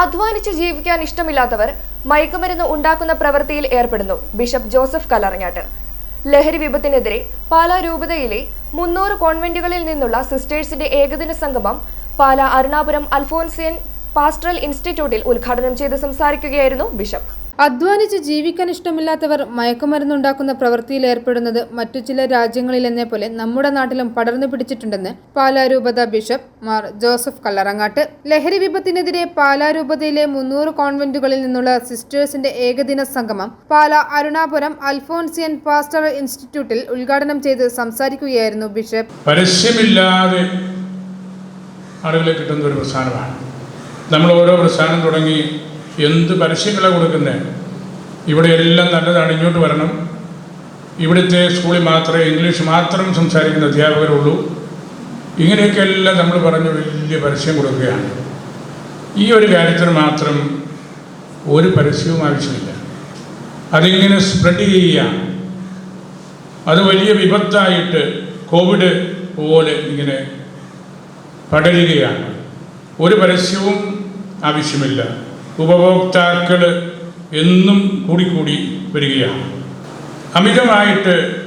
അധ്വാനിച്ച് ജീവിക്കാൻ ഇഷ്ടമില്ലാത്തവർ മയക്കുമരുന്ന് ഉണ്ടാക്കുന്ന പ്രവൃത്തിയിൽ ഏർപ്പെടുന്നു. ബിഷപ്പ് ജോസഫ് കലറങ്ങാട്ട് ലഹരി വിപത്തിനെതിരെ പാലാ രൂപതയിലെ മുന്നൂറ് കോൺവെന്റുകളിൽ നിന്നുള്ള സിസ്റ്റേഴ്സിന്റെ ഏകദിന സംഗമം പാലാ അരുണാപുരം അൽഫോൻസിയൻ പാസ്റ്ററൽ ഇൻസ്റ്റിറ്റ്യൂട്ടിൽ ഉദ്ഘാടനം ചെയ്ത് സംസാരിക്കുകയായിരുന്നു ബിഷപ്പ്. അധ്വാനിച്ച് ജീവിക്കാൻ ഇഷ്ടമില്ലാത്തവർ മയക്കുമരുന്നുണ്ടാക്കുന്ന പ്രവൃത്തിയിൽ ഏർപ്പെടുന്നത് മറ്റു ചില രാജ്യങ്ങളിലെന്നെ പോലെ നമ്മുടെ നാട്ടിലും പടർന്നു പിടിച്ചിട്ടുണ്ടെന്ന് പാലാരൂപത ബിഷപ്പ് മാർ ജോസഫ് കല്ലറങ്ങാട്ട്. ലഹരി വിപത്തിനെതിരെ പാലാരൂപതയിലെ മുന്നൂറ് കോൺവെന്റുകളിൽ നിന്നുള്ള സിസ്റ്റേഴ്സിന്റെ ഏകദിന സംഗമം പാല അരുണാപുരം അൽഫോൻസിയൻ പാസ്റ്റർ ഇൻസ്റ്റിറ്റ്യൂട്ടിൽ ഉദ്ഘാടനം ചെയ്ത് സംസാരിക്കുകയായിരുന്നു ബിഷപ്പ്. പരസ്യമില്ലാതെ ആളുകളെ കിട്ടുന്ന ഒരു പ്രസ്ഥാനമാണ്. നമ്മൾ ഓരോ പ്രസ്ഥാനം തുടങ്ങി എന്ത് പരസ്യങ്ങളാണ് കൊടുക്കുന്നത് ഇവിടെ എല്ലാം നല്ലതാണ് ഇങ്ങോട്ട് വരണം. ഇവിടുത്തെ സ്കൂളിൽ മാത്രമേ ഇംഗ്ലീഷ് മാത്രം സംസാരിക്കുന്ന അധ്യാപകരുള്ളൂ. ഇങ്ങനെയൊക്കെ എല്ലാം നമ്മൾ പറഞ്ഞ് വലിയ പരസ്യം കൊടുക്കുകയാണ്. ഈ ഒരു കാര്യത്തിന് മാത്രം ഒരു പരസ്യവും ആവശ്യമില്ല. അതിങ്ങനെ സ്പ്രെഡ് ചെയ്യുക. അത് വലിയ വിപത്തായിട്ട് കോവിഡ് പോലെ ഇങ്ങനെ പടരുകയാണ്. ഒരു പരസ്യവും ആവശ്യമില്ല. ഉപഭോക്താക്കൾ എന്നും കൂടിക്കൂടി വരികയാണ്. അമിതമായിട്ട്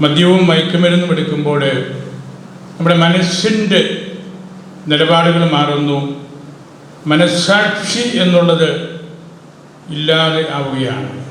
മദ്യവും മയക്കുമരുന്നും എടുക്കുമ്പോൾ നമ്മുടെ മനസ്സിന്റെ നിലപാടുകൾ മാറുന്നു. മനസ്സാക്ഷി എന്നുള്ളത് ഇല്ലാതെ ആവുകയാണ്.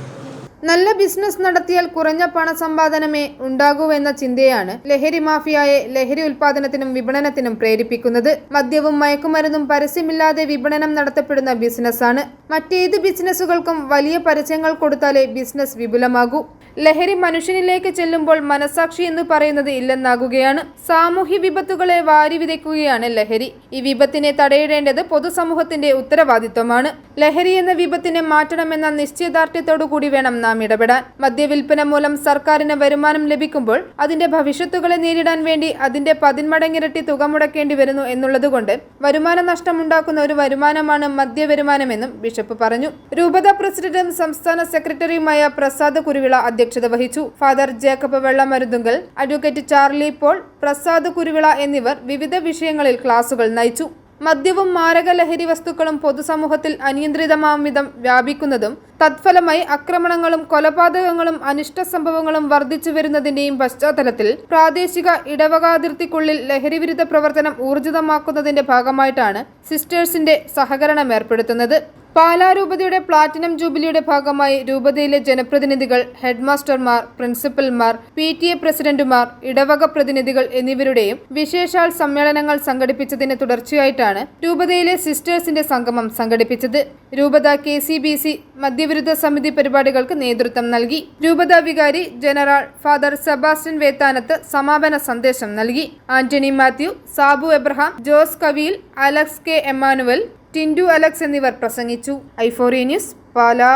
നല്ല ബിസിനസ് നടത്തിയാൽ കുറഞ്ഞ പണസമ്പാദനമേ ഉണ്ടാകൂ എന്ന ചിന്തയാണ് ലഹരി മാഫിയായെ ലഹരി ഉൽപാദനത്തിനും വിപണനത്തിനും പ്രേരിപ്പിക്കുന്നത്. മദ്യവും മയക്കുമരുന്നും പരസ്യമില്ലാതെ വിപണനം നടത്തപ്പെടുന്ന ബിസിനസ്സാണ് മറ്റേത് ബിസിനസ്സുകൾക്കും വലിയ പരസ്യങ്ങൾ കൊടുത്താലേ ബിസിനസ് വിപുലമാകൂ. ലഹരി മനുഷ്യനിലേക്ക് ചെല്ലുമ്പോൾ മനസാക്ഷി എന്ന് പറയുന്നത് ഇല്ലെന്നാകുകയാണ്. സാമൂഹ്യ വിപത്തുകളെ വാരിവിതയ്ക്കുകയാണ് ലഹരി. ഈ വിപത്തിനെ തടയിടേണ്ടത് പൊതുസമൂഹത്തിന്റെ ഉത്തരവാദിത്വമാണ്. ലഹരി എന്ന വിപത്തിനെ മാറ്റണമെന്ന നിശ്ചയദാർഢ്യത്തോടു കൂടി വേണം നാം ഇടപെടാൻ. മദ്യവിൽപ്പന മൂലം സർക്കാരിന് വരുമാനം ലഭിക്കുമ്പോൾ അതിന്റെ ഭവിഷ്യത്തുകളെ നേരിടാൻ വേണ്ടി അതിന്റെ പതിന്മടങ്ങിരട്ടി തുക മുടക്കേണ്ടി വരുന്നു എന്നുള്ളതുകൊണ്ട് വരുമാന നഷ്ടമുണ്ടാക്കുന്ന ഒരു വരുമാനമാണ് മദ്യവരുമാനമെന്നും ബിഷപ്പ് പറഞ്ഞു. രൂപത പ്രസിഡന്റും സംസ്ഥാന സെക്രട്ടറിയുമായ പ്രസാദ് കുരുവിള അധ്യക്ഷത വഹിച്ചു. Father Jacob Vellamaruthunkal advocate Charlie Paul Prasad Kuruvila എന്നിവർ വിവിധ വിഷയങ്ങളിൽ ക്ലാസുകൾ നയിച്ചു. മദ്യവും മാരക ലഹരി വസ്തുക്കളും പൊതുസമൂഹത്തിൽ അനിയന്ത്രിതമാം വിധം വ്യാപിക്കുന്നതും തത്ഫലമായി ആക്രമണങ്ങളും കൊലപാതകങ്ങളും അനിഷ്ട സംഭവങ്ങളും വർദ്ധിച്ചു വരുന്നതിന്റെയും പശ്ചാത്തലത്തിൽ പ്രാദേശിക ഇടവകാതിർത്തിക്കുള്ളിൽ ലഹരിവിരുദ്ധ പ്രവർത്തനം ഊർജിതമാക്കുന്നതിന്റെ ഭാഗമായിട്ടാണ് സിസ്റ്റേഴ്സിന്റെ സഹകരണം ഏർപ്പെടുത്തുന്നത്. പാലാരൂപതയുടെ പ്ലാറ്റിനം ജൂബിലിയുടെ ഭാഗമായി രൂപതയിലെ ജനപ്രതിനിധികൾ ഹെഡ്മാസ്റ്റർമാർ പ്രിൻസിപ്പൽമാർ പി ടി എ പ്രസിഡന്റുമാർ ഇടവക പ്രതിനിധികൾ എന്നിവരുടെയും വിശേഷാൽ സമ്മേളനങ്ങൾ സംഘടിപ്പിച്ചതിന് തുടർച്ചയായിട്ടാണ് രൂപതയിലെ സിസ്റ്റേഴ്സിന്റെ സംഗമം സംഘടിപ്പിച്ചത്. രൂപത കെ സി ബി സി മദ്യവിരുദ്ധ സമിതി പരിപാടികൾക്ക് നേതൃത്വം നൽകി. രൂപത വികാരി ജനറൽ ഫാദർ സെബാസ്റ്റ്യൻ വേത്താനത്ത് സമാപന സന്ദേശം നൽകി. Antony Mathew Sabu Abraham Jose Kaviyil Alex K Emmanuel Tindu Alex എന്നിവർ പ്രസംഗിച്ചു. ഐഫോറി ന്യൂസ് പാലാ.